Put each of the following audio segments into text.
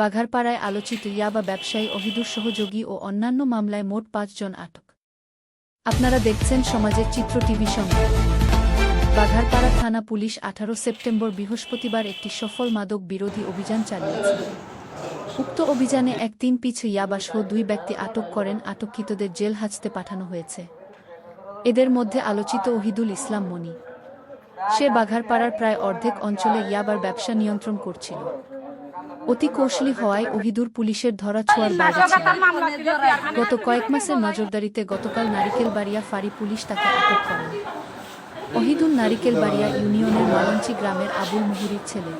বাঘারপাড়ায় আলোচিত ইয়াবা ব্যবসায়ী অহিদুর সহযোগী ও অন্যান্য মামলায় মোট পাঁচজন আটক। আপনারা দেখছেন সমাজের চিত্র টিভি সংবাদ। বাঘারপাড়া থানা পুলিশ আঠারো সেপ্টেম্বর বৃহস্পতিবার একটি সফল মাদক বিরোধী অভিযান চালিয়েছে। উক্ত অভিযানে এক তিন পিছু ইয়াবাসহ দুই ব্যক্তি আটক করেন, আটককৃতদের জেল হাজতে পাঠানো হয়েছে। এদের মধ্যে আলোচিত ওহিদুল ইসলাম মনি সে বাঘারপাড়ার প্রায় অর্ধেক অঞ্চলে ইয়াবার ব্যবসা নিয়ন্ত্রণ করছিল। অতি কৌশলী হওয়ায় ওহিদুর পুলিশের ধরা ছোঁয়ার বাইরে গত কয়েক মাসের নজরদারিতে গতকাল নারিকেলবাড়িয়া ফাঁড়ি পুলিশ তাকে আটক করেন অহিদুল নারিকেলবাড়িয়া ইউনিয়নের মালঞ্চি গ্রামের আবুল মুহুরির ছেলে।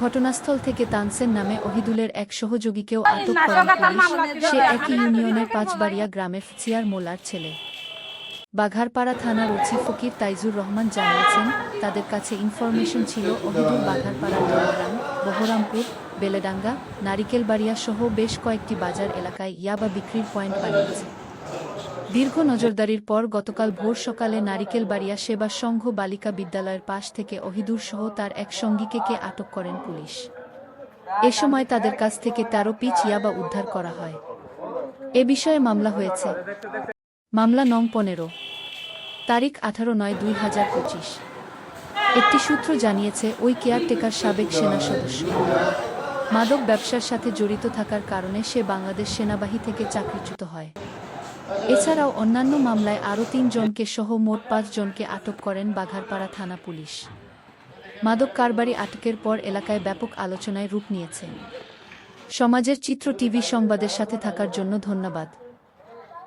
ঘটনাস্থল থেকে তানসেন নামে অহিদুলের এক সহযোগীকেও আটক করেন পুলিশ। সে একই ইউনিয়নের পাঁচবাড়িয়া গ্রামের ফিয়ার মোলার ছেলে। বাঘারপাড়া থানার ওসি ফকির তাইজুর রহমান জানিয়েছেন, তাদের কাছে ইনফরমেশন ছিল অহিদুল বাঘারপাড়া দোলারাম বহরামপুর বেলেডাঙ্গা, নারিকেলবাড়িয়া সহ বেশ কয়েকটি বাজার এলাকায় ইয়াবা বিক্রির পয়েন্ট বানিয়েছে। দীর্ঘ নজরদারির পর গতকাল ভোর সকালে নারিকেলবাড়িয়া সেবা সংঘ বালিকা বিদ্যালয়ের পাশ থেকে অহিদুর সহ তার এক সঙ্গীকে কে আটক করেন পুলিশ। এ সময় তাদের কাছ থেকে তেরো পিচ ইয়াবা উদ্ধার করা হয়। এ বিষয়ে মামলা হয়েছে। মামলা নং পনেরো, তারিখ আঠারো নয় দুই হাজার পঁচিশ। একটি সূত্র জানিয়েছে, ওই কেয়ারটেকার সাবেক সেনা সদস্য। মাদক ব্যবসার সাথে জড়িত থাকার কারণে সে বাংলাদেশ সেনাবাহিনী থেকে চাকরিচ্যুত হয়। এছাড়াও অন্যান্য মামলায় আরও তিনজনকে সহ মোট পাঁচজনকে আটক করেন বাঘারপাড়া থানা পুলিশ। মাদক কারবারি আটকের পর এলাকায় ব্যাপক আলোচনায় রূপ নিয়েছে। সমাজের চিত্র টিভি সংবাদের সাথে থাকার জন্য ধন্যবাদ।